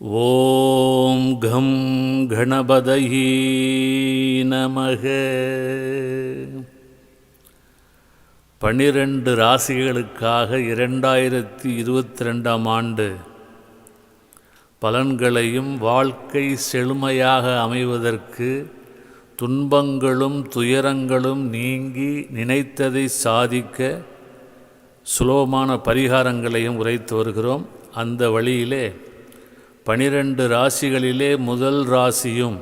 ஓம் come கணபதயீ நமக. பன்னிரண்டு ராசிகளுக்காக இரண்டாயிரத்தி இருபத்தி ரெண்டாம் ஆண்டு பலன்களையும் வாழ்க்கை செழுமையாக அமைவதற்கு துன்பங்களும் துயரங்களும் நீங்கி நினைத்ததை சாதிக்க சுலபமான பரிகாரங்களையும் உரைத்து வருகிறோம். அந்த வழியிலே பனிரெண்டு ராசிகளிலே முதல் ராசியும்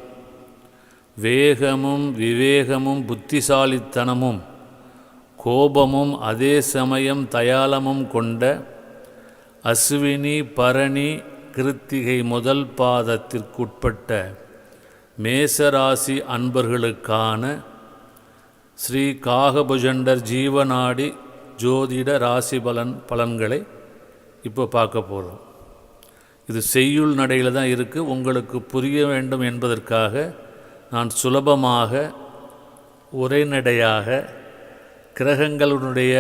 வேகமும் விவேகமும் புத்திசாலித்தனமும் கோபமும் அதே சமயம் தயாளமும் கொண்ட அஸ்வினி பரணி கிருத்திகை முதல் பாதத்திற்குட்பட்ட மேசராசி அன்பர்களுக்கான ஸ்ரீ காகபுஜண்டர் ஜீவநாடி ஜோதிட ராசி பலன் பலன்களை இப்போ பார்க்க போகிறோம் இது செய்யுள் நடையில் தான் இருக்குது உங்களுக்கு புரிய வேண்டும் என்பதற்காக நான் சுலபமாக உரைநடையாக கிரகங்களுடைய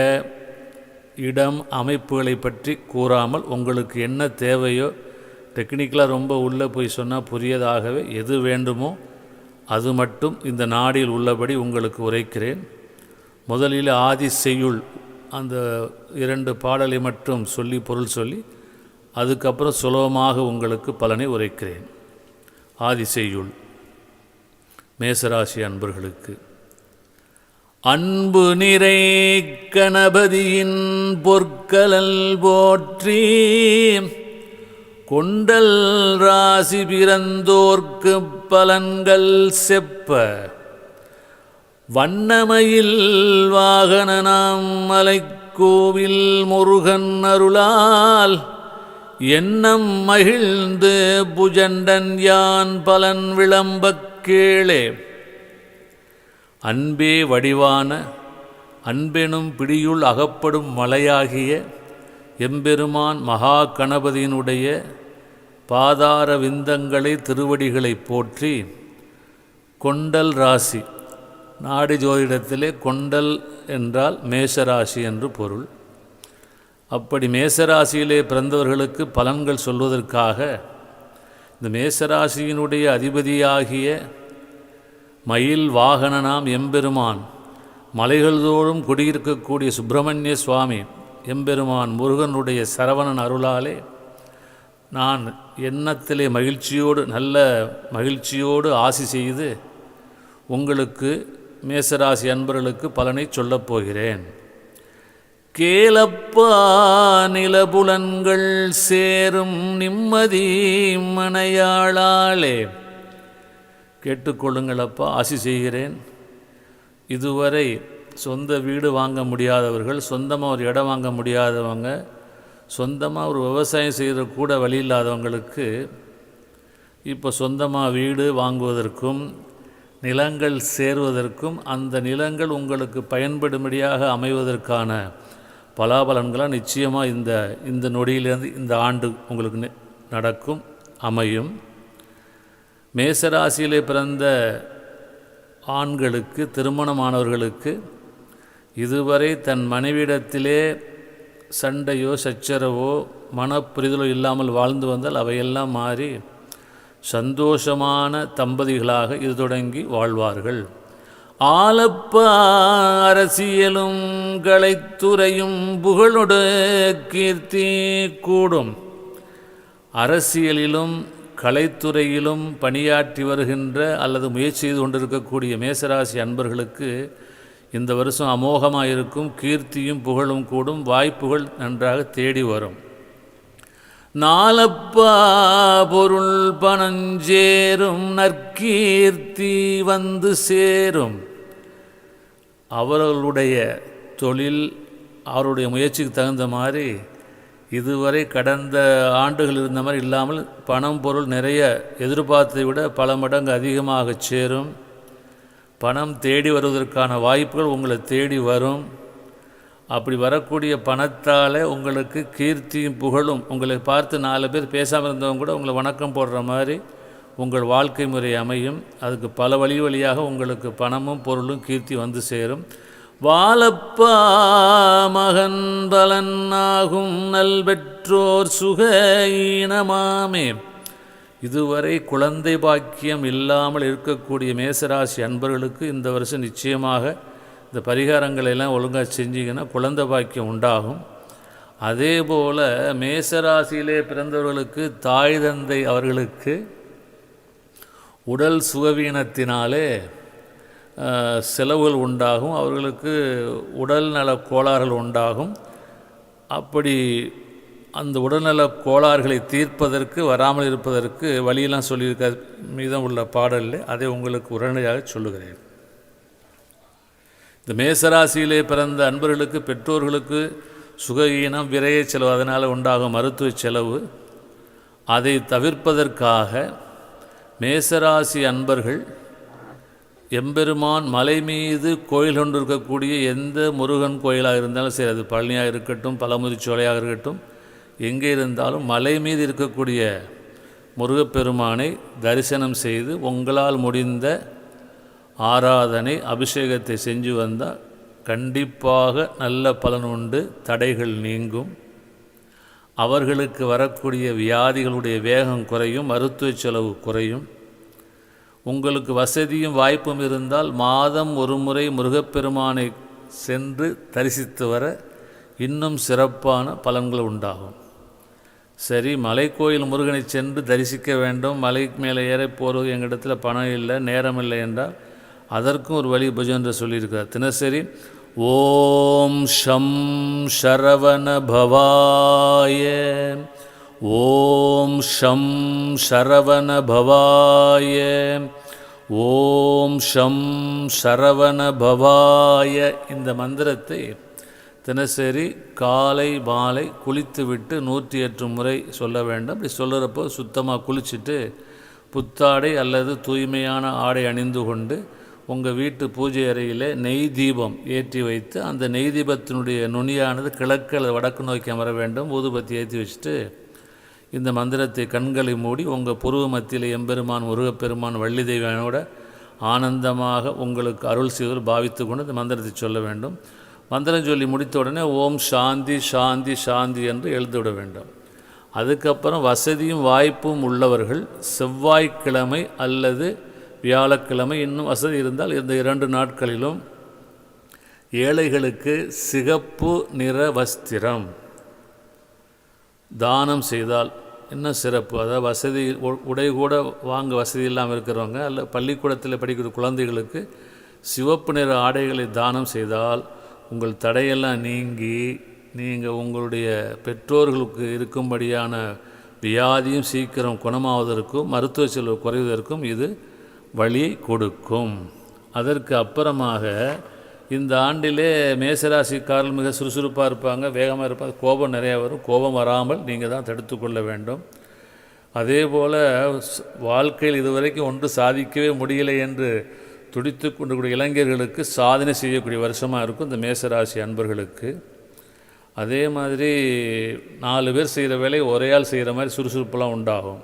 இடம் அமைப்புகளை பற்றி கூறாமல் உங்களுக்கு என்ன தேவையோ டெக்னிக்கலாக ரொம்ப உள்ளே போய் சொன்னால் புரியதாகவே எது வேண்டுமோ அது மட்டும் இந்த நாடில் உள்ளபடி உங்களுக்கு உரைக்கிறேன். முதலில் ஆதி செய்யுள் அந்த இரண்டு பாடலை மட்டும் சொல்லி பொருள் சொல்லி அதுக்கப்புறம் சுலபமாக உங்களுக்கு பலனை உரைக்கிறேன். ஆதிசெய்யுள் மேசராசி அன்பர்களுக்கு. அன்பு நிறை கணபதியின் பொற்கலல் போற்றி கொண்டல் ராசி பிறந்தோர்க்கு பலன்கள் செப்ப வண்ணமயில் வாகனனாம் மலைக்கோவில் முருகன் அருளால் எண்ணம் மகிழ்ந்து புஜண்டன் யான் பலன் விளம்பக் கீழே அன்பே வடிவான அன்பெனும் பிடியுள் அகப்படும் மலையாகிய எம்பெருமான் மகா கணபதியினுடைய பாதார விந்தங்களை திருவடிகளை போற்றி கொண்டல் ராசி நாடி ஜோதிடத்திலே கொண்டல் என்றால் மேஷராசி என்று பொருள். அப்படி மேசராசியிலே பிறந்தவர்களுக்கு பலன்கள் சொல்வதற்காக இந்த மேசராசியினுடைய அதிபதியாகிய மயில் வாகனனாம் எம்பெருமான் மலைகள் தோறும் குடியிருக்கக்கூடிய சுப்பிரமணிய சுவாமி எம்பெருமான் முருகனுடைய சரவணன் அருளாலே நான் எண்ணத்திலே மகிழ்ச்சியோடு நல்ல மகிழ்ச்சியோடு ஆசி செய்து உங்களுக்கு மேசராசி அன்பர்களுக்கு பலனை சொல்லப் போகிறேன். கேலப்பா நிலபுலன்கள் சேரும் நிம்மதி மனையாளாளே கேட்டுக்கொள்ளுங்களப்பா ஆசி செய்கிறேன். இதுவரை சொந்த வீடு வாங்க முடியாதவர்கள் சொந்தமாக ஒரு இடம் வாங்க முடியாதவங்க சொந்தமாக ஒரு விவசாயம் செய்கிற கூட வழி இல்லாதவங்களுக்கு இப்போ சொந்தமாக வீடு வாங்குவதற்கும் நிலங்கள் சேருவதற்கும் அந்த நிலங்கள் உங்களுக்கு பயன்படும்படியாக அமைவதற்கான பலாபலன்களாக நிச்சயமாக இந்த இந்த நொடியிலேருந்து இந்த ஆண்டு உங்களுக்கு நடக்கும் அமையும். மேசராசியிலே பிறந்த ஆண்களுக்கு திருமணமானவர்களுக்கு இதுவரை தன் மனைவிடத்திலே சண்டையோ சச்சரவோ மனப்புரிதலோ இல்லாமல் வாழ்ந்து வந்தால் அவையெல்லாம் மாறி சந்தோஷமான தம்பதிகளாக இது தொடங்கி வாழ்வார்கள். ஆலப்பா அரசியலும் கலைத்துறையும் புகழொடு கீர்த்தி கூடும். அரசியலிலும் கலைத்துறையிலும் பணியாற்றி வருகின்ற அல்லது முயற்சி செய்து கொண்டிருக்கக்கூடிய மேசராசி அன்பர்களுக்கு இந்த வருஷம் அமோகமாக இருக்கும் கீர்த்தியும் புகழும் கூடும் வாய்ப்புகள் நன்றாக தேடி வரும். நாலப்பா பொருள் பணஞ்சேரும் நற்கீர்த்தி வந்து சேரும். அவர்களுடைய தொழில் அவருடைய முயற்சிக்கு தகுந்த மாதிரி இதுவரை கடந்த ஆண்டுகள் இருந்த மாதிரி இல்லாமல் பணம் பொருள் நிறைய எதிர்பார்த்ததை விட பல மடங்கு அதிகமாக சேரும். பணம் தேடி வருவதற்கான வாய்ப்புகள் உங்களை தேடி வரும். அப்படி வரக்கூடிய பணத்தால் உங்களுக்கு கீர்த்தியும் புகழும். உங்களை பார்த்து நாலு பேர் பேசாமல் இருந்தவங்க கூட உங்களை வணக்கம் போடுற மாதிரி உங்கள் வாழ்க்கை முறை அமையும். அதுக்கு பல வழி வழியாக உங்களுக்கு பணமும் பொருளும் கீர்த்தி வந்து சேரும். வாழப்பா மகன் பலன் ஆகும். நல்பெற்றோர் சுக இனமாமே. இதுவரை குழந்தை பாக்கியம் இல்லாமல் இருக்கக்கூடிய மேசராசி அன்பர்களுக்கு இந்த வருஷம் நிச்சயமாக இந்த பரிகாரங்களை எல்லாம் ஒழுங்காக செஞ்சிங்கன்னா குழந்தை பாக்கியம் உண்டாகும். அதே போல் மேசராசியிலே பிறந்தவர்களுக்கு தாய் தந்தை அவர்களுக்கு உடல் சுகவீனத்தினாலே செலவுகள் உண்டாகும். அவர்களுக்கு உடல்நல கோளாறுகள் உண்டாகும். அப்படி அந்த உடல்நல கோளாறுகளை தீர்ப்பதற்கு வராமல் இருப்பதற்கு வழியெல்லாம் சொல்லியிருக்க மீதம் உள்ள பாடலில் அதை உங்களுக்கு உடனடியாக சொல்லுகிறேன். இந்த மேசராசியிலே பிறந்த அன்பர்களுக்கு பெற்றோர்களுக்கு சுகஈனம் விரைய செலவு அதனால் உண்டாகும் மருத்துவ செலவு. அதை தவிர்ப்பதற்காக மேசராசி அன்பர்கள் எம்பெருமான் மலை மீது கோயில் கொண்டிருக்கக்கூடிய எந்த முருகன் கோயிலாக இருந்தாலும் சரி அது பழனியாக இருக்கட்டும் பழமுதிச்சோலையாக இருக்கட்டும் எங்கே இருந்தாலும் மலை மீது இருக்கக்கூடிய முருகப்பெருமானை தரிசனம் செய்து உங்களால் முடிந்த ஆராதனை அபிஷேகத்தை செஞ்சு வந்தால் கண்டிப்பாக நல்ல பலன் உண்டு தடைகள் நீங்கும். அவர்களுக்கு வரக்கூடிய வியாதிகளுடைய வேகம் குறையும் மருத்துவ செலவு குறையும். உங்களுக்கு வசதியும் வாய்ப்பும் இருந்தால் மாதம் ஒரு முறை முருகப்பெருமானை சென்று தரிசித்து வர இன்னும் சிறப்பான பலன்கள் உண்டாகும். சரி மலைக்கோயில் முருகனை சென்று தரிசிக்க வேண்டும். மலை மேலே ஏற போகிறது இடத்துல பணம் இல்லை நேரம் இல்லை என்றால் அதற்கும் ஒரு வழி பஜன்ற என்று சொல்லியிருக்கிறார் தினசரி ஓம் ஷம் ஷரவண பவாய ஓம் ஷம் சரவண பவாய ஓம் ஷம் சரவண பவாய. இந்த மந்திரத்தை தினசரி காலை மாலை குளித்துவிட்டு நூற்றி எட்டு முறை சொல்ல வேண்டும். அப்படி சொல்லுறப்போ சுத்தமாக குளிச்சுட்டு புத்தாடை அல்லது தூய்மையான ஆடை அணிந்து கொண்டு உங்கள் வீட்டு பூஜை அறையில் நெய் தீபம் ஏற்றி வைத்து அந்த நெய் தீபத்தினுடைய நுனியானது கிழக்கு அல்லது வடக்கு நோக்கி அமர வேண்டும். ஊதுபத்தி ஏற்றி வச்சுட்டு இந்த மந்திரத்தை கண்களை மூடி உங்கள் புருவ மத்தியில் எம்பெருமான் முருகப்பெருமான் வள்ளி தெய்வனோட ஆனந்தமாக உங்களுக்கு அருள் செய்வதில் பாவித்து கொண்டு இந்த மந்திரத்தை சொல்ல வேண்டும். மந்திரம் சொல்லி முடித்த உடனே ஓம் சாந்தி சாந்தி சாந்தி என்று எழுதிவிட வேண்டும். அதுக்கப்புறம் வசதியும் வாய்ப்பும் உள்ளவர்கள் செவ்வாய்க்கிழமை அல்லது வியாழக்கிழமை இன்னும் வசதி இருந்தால் இந்த இரண்டு நாட்களிலும் ஏழைகளுக்கு சிகப்பு நிற வஸ்திரம் தானம் செய்தால் இன்னும் சிறப்பு? அதாவது வசதி உ- உடை கூட வாங்க வசதி இல்லாமல் இருக்கிறவங்க அல்ல பள்ளிக்கூடத்தில் படிக்கிற குழந்தைகளுக்கு சிவப்பு நிற ஆடைகளை தானம் செய்தால் உங்கள் தடையெல்லாம் நீங்கி நீங்கள் உங்களுடைய பெற்றோர்களுக்கு இருக்கும்படியான வியாதியும் சீக்கிரம் குணமாவதற்கும் மருத்துவ செலவு குறைவதற்கும் இது வழி கொடுக்கும். அதற்கு அப்புறமாக இந்த ஆண்டிலே மேசராசிக்காரர்கள் மிக சுறுசுறுப்பாக இருப்பாங்க வேகமாக இருப்பாங்க. கோபம் நிறையா வரும். கோபம் வராமல் நீங்கள் தான் தடுத்து கொள்ள வேண்டும். அதே போல் வாழ்க்கையில் இதுவரைக்கும் ஒன்று சாதிக்கவே முடியலை என்று துடித்து கொண்டிருக்கூடிய இளைஞர்களுக்கு சாதனை செய்யக்கூடிய வருஷமாக இருக்கும் இந்த மேசராசி அன்பர்களுக்கு. அதே மாதிரி நாலு பேர் செய்கிற வேலையை ஒரே ஆள் செய்கிற மாதிரி சுறுசுறுப்பெல்லாம் உண்டாகும்.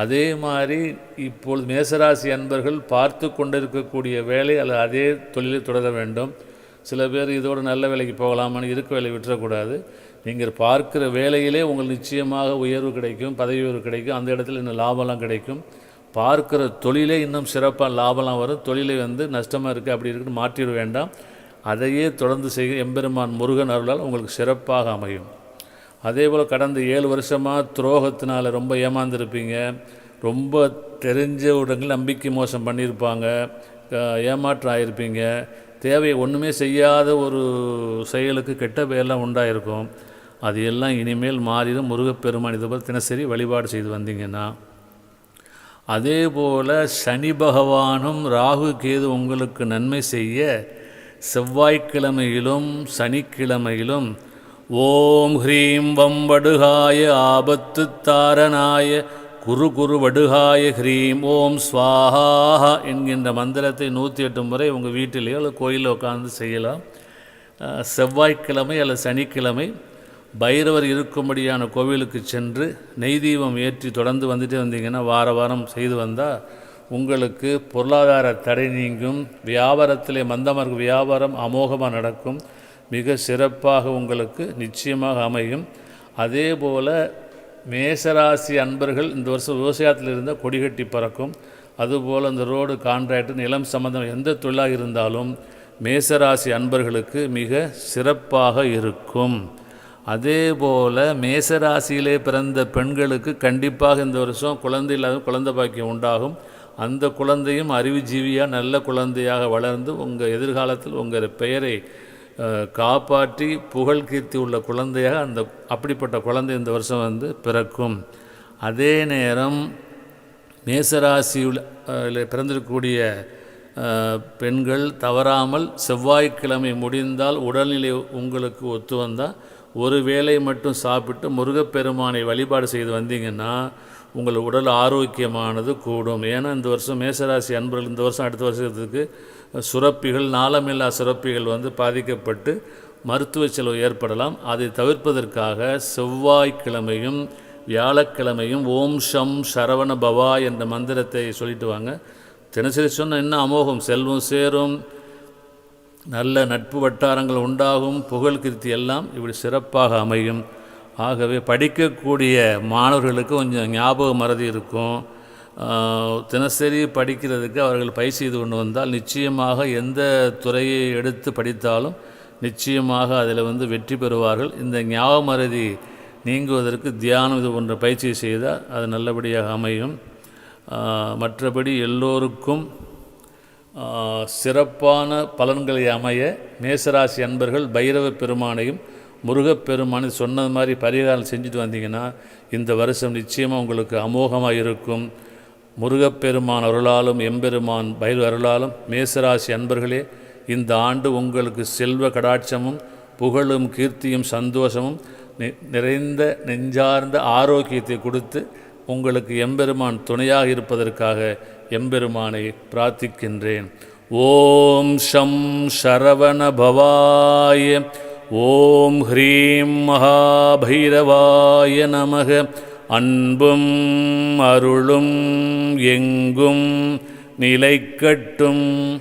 அதே மாதிரி இப்பொழுது மேசராசி அன்பர்கள் பார்த்து கொண்டிருக்கக்கூடிய வேலை அல்லது அதே தொழிலை தொடர வேண்டும். சில பேர் இதோட நல்ல வேலைக்கு போகலாமான்னு இருக்க வேலை விட்டுறக்கூடாது. நீங்கள் பார்க்குற வேலையிலே உங்களுக்கு நிச்சயமாக உயர்வு கிடைக்கும் பதவி உயர்வு கிடைக்கும் அந்த இடத்துல இன்னும் லாபம்லாம் கிடைக்கும். பார்க்குற தொழிலே இன்னும் சிறப்பாக லாபம்லாம் வரும். தொழிலை வந்து நஷ்டமாக இருக்குது அப்படி இருக்குன்னு மாற்றிட வேண்டாம். அதையே தொடர்ந்து செய்ய எம்பெருமான் முருகன் அருளால் உங்களுக்கு சிறப்பாக அமையும். அதே போல் கடந்த ஏழு வருஷமாக துரோகத்தினால் ரொம்ப ஏமாந்துருப்பீங்க. ரொம்ப தெரிஞ்ச இடங்கள் நம்பிக்கை மோசம் பண்ணியிருப்பாங்க ஏமாற்றம் ஆகிருப்பீங்க தேவையை ஒன்றுமே செய்யாத ஒரு செயலுக்கு கெட்ட பெயர்லாம் உண்டாயிருக்கும். அது எல்லாம் இனிமேல் மாறிடும். முருகப்பெருமான் இதை போல் தினசரி வழிபாடு செய்து வந்தீங்கன்னா. அதே போல் சனி பகவானும் ராகு கேது உங்களுக்கு நன்மை செய்ய செவ்வாய்க்கிழமையிலும் சனிக்கிழமையிலும் ஓம் ஹ்ரீம் வம் வடுகாய ஆபத்து தாரணாய குரு குரு வடுகாய ஹ்ரீம். ஓம் ஸ்வாஹா என்கின்ற மந்திரத்தை நூற்றி எட்டு முறை உங்கள் வீட்டிலேயோ அல்லது கோயிலில் உட்காந்து செய்யலாம். செவ்வாய்க்கிழமை அல்லது சனிக்கிழமை பைரவர் இருக்கும்படியான கோவிலுக்கு சென்று நெய் தீபம் ஏற்றி தொடர்ந்து வந்துட்டே வந்தீங்கன்னா வார வாரம் செய்து வந்தால் உங்களுக்கு பொருளாதார தடை நீங்கும். வியாபாரத்திலே மந்தமாக வியாபாரம் அமோகமாக நடக்கும். மிக சிறப்பாக உங்களுக்கு நிச்சயமாக அமையும். அதே போல் மேசராசி அன்பர்கள் இந்த வருஷம் விவசாயத்தில் இருந்தால் கொடிகட்டி பறக்கும். அதுபோல் அந்த ரோடு கான்ட்ராக்ட் நிலம் சம்மந்தம் எந்த தொழிலாக இருந்தாலும் மேசராசி அன்பர்களுக்கு மிக சிறப்பாக இருக்கும். அதே போல் மேசராசியிலே பிறந்த பெண்களுக்கு கண்டிப்பாக இந்த வருஷம் குழந்தை இல்லாத குழந்தை பாக்கியம் உண்டாகும். அந்த குழந்தையும் அறிவுஜீவியாக நல்ல குழந்தையாக வளர்ந்து உங்கள் எதிர்காலத்தில் உங்கள் பெயரை காப்பாற்றி புகழ் கீர்த்தி உள்ள குழந்தையாக அந்த அப்படிப்பட்ட குழந்தை இந்த வருஷம் வந்து பிறக்கும். அதே நேரம் மேசராசியில் பிறந்திருக்கக்கூடிய பெண்கள் தவறாமல் செவ்வாய்க்கிழமை முடிந்தால் உடல்நிலை உங்களுக்கு ஒத்து வந்தால் ஒரு வேளை மட்டும் சாப்பிட்டு முருகப்பெருமானை வழிபாடு செய்து வந்தீங்கன்னா உங்கள் உடல் ஆரோக்கியமானது கூடும். ஏன்னா இந்த வருஷம் மேசராசி அன்பர்கள் இந்த வருஷம் அடுத்த வருஷத்துக்கு சுரப்பிகள் நாளமில்லா சுரப்பிகள் வந்து பாதிக்கப்பட்டு மருத்துவ செலவு ஏற்படலாம். அதை தவிர்ப்பதற்காக செவ்வாய்க்கிழமையும் வியாழக்கிழமையும் ஓம் ஷம் சரவண பவா என்ற மந்திரத்தை சொல்லிட்டு வாங்க. தினசரி சொன்ன இன்னும் அமோகம்? செல்வம் சேரும் நல்ல நட்பு வட்டாரங்கள் உண்டாகும் புகழ் கிருத்தி எல்லாம் இப்படி சிறப்பாக அமையும். ஆகவே படிக்கக்கூடிய மாணவர்களுக்கு கொஞ்சம் ஞாபக மறதி இருக்கும். தினசரி படிக்கிறதுக்கு அவர்கள் பயிற்சி இது கொண்டு வந்தால் நிச்சயமாக எந்த துறையை எடுத்து படித்தாலும் நிச்சயமாக அதில் வந்து வெற்றி பெறுவார்கள். இந்த ஞாபக மறதி நீங்குவதற்கு தியானம் இது போன்ற பயிற்சி செய்தால் அது நல்லபடியாக அமையும். மற்றபடி எல்லோருக்கும் சிறப்பான பலன்களை அமைய மேசராசி அன்பர்கள் பைரவ பெருமானையும் முருகப்பெருமானு சொன்னது மாதிரி பரிகாரம் செஞ்சுட்டு வந்தீங்கன்னா இந்த வருஷம் நிச்சயமாக உங்களுக்கு அமோகமாக இருக்கும். முருகப்பெருமான் அருளாலும் எம்பெருமான் பயிர் அருளாலும் மேசராசி அன்பர்களே இந்த ஆண்டு உங்களுக்கு செல்வ கடாட்சமும் புகழும் கீர்த்தியும் சந்தோஷமும் நிறைந்த நெஞ்சார்ந்த ஆரோக்கியத்தை கொடுத்து உங்களுக்கு எம்பெருமான் துணையாக இருப்பதற்காக எம்பெருமானை பிரார்த்திக்கின்றேன். ஓம் ஷம் சரவண பவாய ஓம் ஹ்ரீம் மகாபைரவாய நமக. அன்பும் அருளும் எங்கும் நிலைக்கட்டும்.